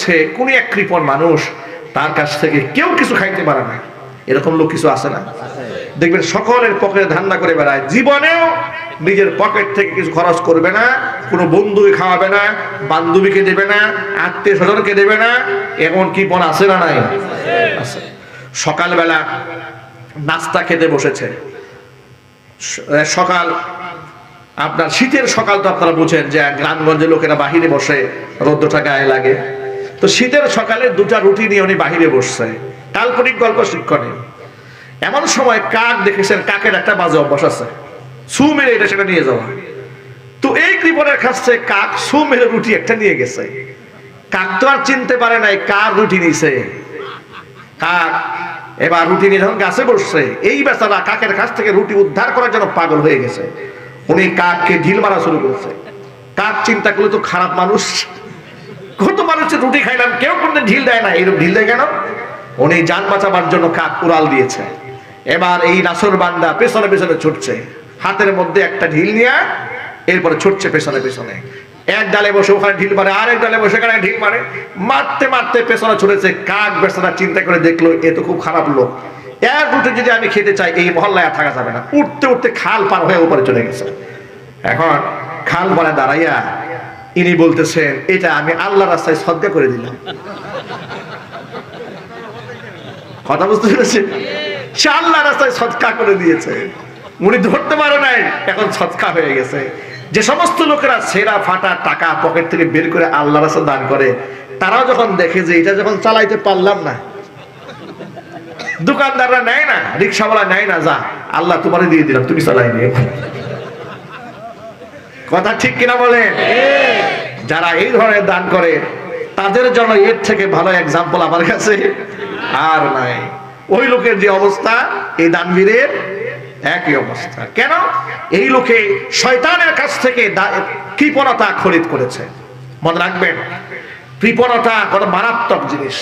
সে কোন এক কৃপণ মানুষ তার কাছ থেকে কেউ কিছু খাইতে পারে না। এরকম লোক কিছু আছে না? দেখবেন সকলের পকেটে ধান্দা করে বেড়ায়। জীবনেও নিজের পকেট থেকে কিছু খরচ করবে না, কোনো বন্ধুকে খাওয়াবে না, বান্ধবীকে দেবে না আত্মীয় স্বজনকে দেবে না, এমন কৃপণ আছে না নাই? সকালবেলা নাস্তা খেতে বসেছে। সকাল, আপনার শীতের সকাল তো আপনারা বুঝেন যে গ্রামগঞ্জের লোকেরা বাহিরে বসে রৌদ্রটা গায়ে লাগে। তো শীতের সকালে দুটা রুটি নিয়ে উনি বাহিরে বসছে। কাল্পনিক গল্প শিক্ষণীয় এমন সময় কাক দেখেছেন, কাকের একটা বাজে অভ্যাস আছে। সু মেরে এটা সেটা নিয়ে যাওয়া। তো এই কৃপণের কাছ কাক সু মেরে রুটি একটা নিয়ে গেছে। কাক তো আর চিনতে পারে নাই, কার রুটি নিছে? কাক এবার রুটি নিয়ে যখন গাছে বসছে, এই বেচারা কাকের কাছ থেকে রুটি উদ্ধার করার জন্য পাগল হয়ে গেছে। উনি কাককে ঢিল মারা শুরু করেছে। কাক চিন্তা করলে, তো খারাপ মানুষ। কত মানুষের রুটি খাইলাম, কেউ কোনদিন ঢিল দেয় না এরকম ঢিল দেয় কেন? উনি যান বাঁচাবার জন্য কাক উড়াল দিয়েছে। এবার এই নাসর বান্দা পেছনে পেছনে ছুটছে। হাতের মধ্যে একটা ঢিল নিয়ে এরপরে ছুটছে পেছনে পেছনে। এক ডালে বসে ওখানে ঢিল মারে, আরেক ডালে বসে এখানে ঢিল মারে। মারতে মারতে পেছনে ছুটেছে, কাক বেচারা চিন্তা করে দেখল, এ তো খুব খারাপ লোক। এক রুটি যদি আমি খেতে চাই, এই মহল্লায় আর থাকা যাবে না। উঠতে উঠতে খাল পার হয়ে উপরে চলে গেছে। এখন খাল পারে দাঁড়াইয়া ইনি বলতেছেন, এটা আমি আল্লাহ রাস্তায় সদ্গা করে দিলাম। কথা বুঝতে পেরেছেন? সে আল্লাহ রাস্তায় সৎকা করে দিয়েছে। উনি ধরতে পারে নাই, এখন সৎকা হয়ে গেছে। যে সমস্ত লোকেরা সেরা ফাটা টাকা পকেট থেকে বের করে আল্লাহ রাস্তা দান করে, তারাও যখন দেখে যে এটা যখন চালাইতে পারলাম না, দোকানদাররা নেয় না, রিক্সাওয়ালা নেয় না, যা, আল্লাহ তোমারে দিয়ে দিলাম, তুমি চালাই নিয়ে কথা ঠিক কিনা বলেন? যারা এই ধরনের দান করে, তাদের জন্য এর থেকে ভালো এক্সাম্পল আমার কাছে আর নাই। ওই লোকের যে অবস্থা, এই দানবীরের একই অবস্থা। কেন? এই লোকে শয়তানের কাছ থেকে কৃপণতা খরিদ করেছে। মনে রাখবেন, কৃপণতা কত মারাত্মক জিনিস।